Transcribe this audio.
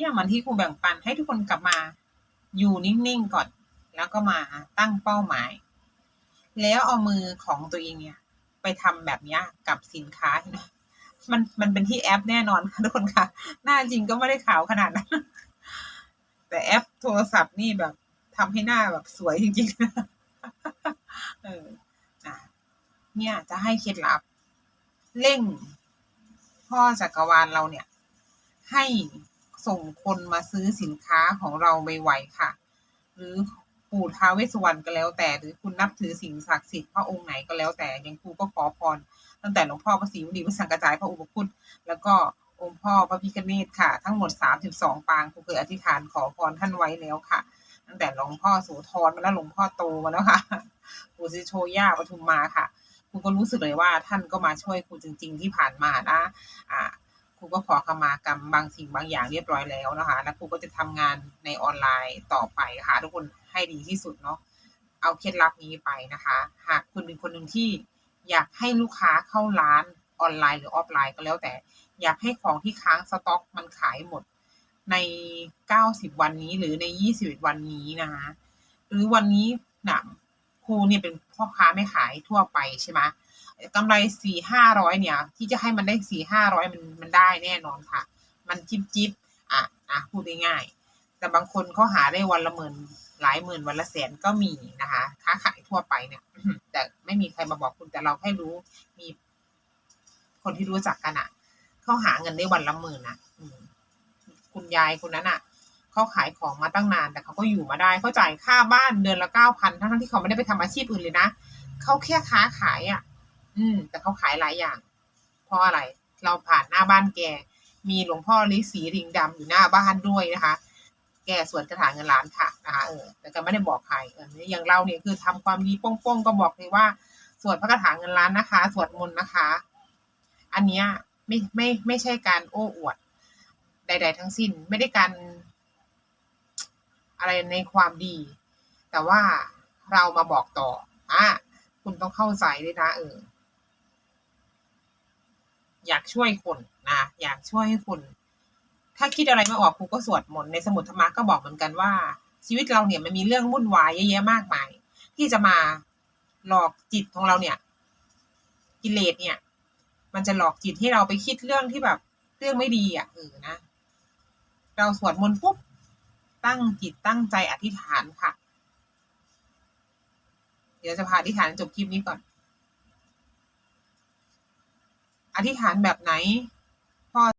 เนี่ยมันที่ครูแบ่งปันให้ทุกคนกลับมาอยู่นิ่งๆก่อน แล้วก็มาตั้งเป้าหมาย แล้วเอามือของตัวเองเนี่ย ไปทำแบบเนี้ยกับสินค้านไหมมันมันเป็นที่แอปแน่นอนค่ะทุกคนค่ะ หน้าจริงก็ไม่ได้ขาวขนาดนั้น แต่แอปโทรศัพท์นี่แบบทำให้หน้าแบบสวยจริงๆเอออะเนี่ยจะให้เคล็ดลับ เร่งพ่อจักรวาลเราเนี่ย ให้ ส่งคนมาซื้อสินค้าของเราไม่ไหวค่ะ หรือปู่ท้าเวสวรรณก็แล้วแต่ หรือคุณนับถือสิ่งศักดิ์สิทธิ์พระองค์ไหนก็แล้วแต่อยังครูก็ขอพร ตั้งแต่หลวงพ่อพระศรีวลีพระสังกระจายพระอุปคุตแล้วก็องค์พ่อพระพิฆเนศค่ะ ทั้งหมด 32 ปางครูเคยอธิษฐานขอพรท่านไว้แล้วค่ะ ตั้งแต่หลวงพ่อโสธรมาแล้วหลวงพ่อโตมาแล้วค่ะปู่สิโชย่าปทุมมาค่ะครูก็รู้สึกเลยว่าท่านก็มาช่วยครูจริง ๆ ที่ผ่านมานะอ่า ครูก็ขอขมากรรมบางสิ่งบางอย่างเรียบร้อยแล้วนะคะ แล้วครูก็จะทำงานในออนไลน์ต่อไปค่ะทุกคนให้ดีที่สุดเนาะเอาเคล็ดลับนี้ไปนะคะ หากคุณเป็นคนหนึ่งที่อยากให้ลูกค้าเข้าร้านออนไลน์หรือออฟไลน์ก็แล้วแต่ อยากให้ของที่ค้างสต็อกมันขายหมดใน 90 วันนี้หรือใน 21 วันนี้นะคะหรือวันนี้นะครูเนี่ยเป็นพ่อค้าไม่ขายทั่วไปใช่ไหม กำไรสี่ห้าร้อยเนี่ย ที่จะให้มันได้สี่ห้าร้อยมันมันได้แน่นอนค่ะ มันจิบจิบอะอะพูดง่ายๆแต่บางคนเขาหาได้วันละหมื่นหลายหมื่นวันละแสนก็มีนะคะ ค้าขายทั่วไปเนี่ยแต่ไม่มีใครมาบอกคุณแต่เราแค่รู้มี คนที่รู้จักกันอะเขาหาเงินได้วันละหมื่นอะคุณยายคนนั้นอะเขาขายของมาตั้งนานแต่เขาก็อยู่มาได้เขาจ่ายค่าบ้านเดือนละเก้าพันทั้งที่เขาไม่ได้ไปทำอาชีพอื่นเลยนะเขาแค่ค้าขายอะ อืม แต่เขาขายหลายอย่าง เพราะอะไร เราผ่านหน้าบ้านแก มีหลวงพ่อฤาษีริงดำอยู่หน้าบ้านด้วยนะคะ แกสวดคาถางเงินล้านค่ะนะคะเออ แต่ก็ไม่ได้บอกใครเอออย่างเราเนี่ยคือทำความดีป้องๆก็บอกเลยว่า สวดพระคาถางเงินล้านนะคะ สวดมนต์นะคะ อันเนี้ยไม่ไม่ไม่ใช่การโอ้อวด ใด ๆ ทั้งสิ้น ไม่ได้การอะไรในความดี แต่ว่าเรามาบอกต่ออะคุณต้องเข้าใจด้วยนะเออ อยากช่วยคนนะอยากช่วยให้คุณถ้าคิดอะไรไม่ออกครูก็สวดมนต์ในสมุดธรรมะก็บอกเหมือนกันว่า ชีวิตเราเนี่ยมันมีเรื่องวุ่นวายเยอะแยะมากมาย ที่จะมาหลอกจิตของเราเนี่ย กิเลสเนี่ย มันจะหลอกจิตให้เราไปคิดเรื่องที่แบบเรื่องไม่ดีอะเออนะเราสวดมนต์ปุ๊บตั้งจิตตั้งใจอธิษฐานค่ะ เดี๋ยวจะพาอธิษฐานจบคลิปนี้ก่อน อธิษฐานแบบไหน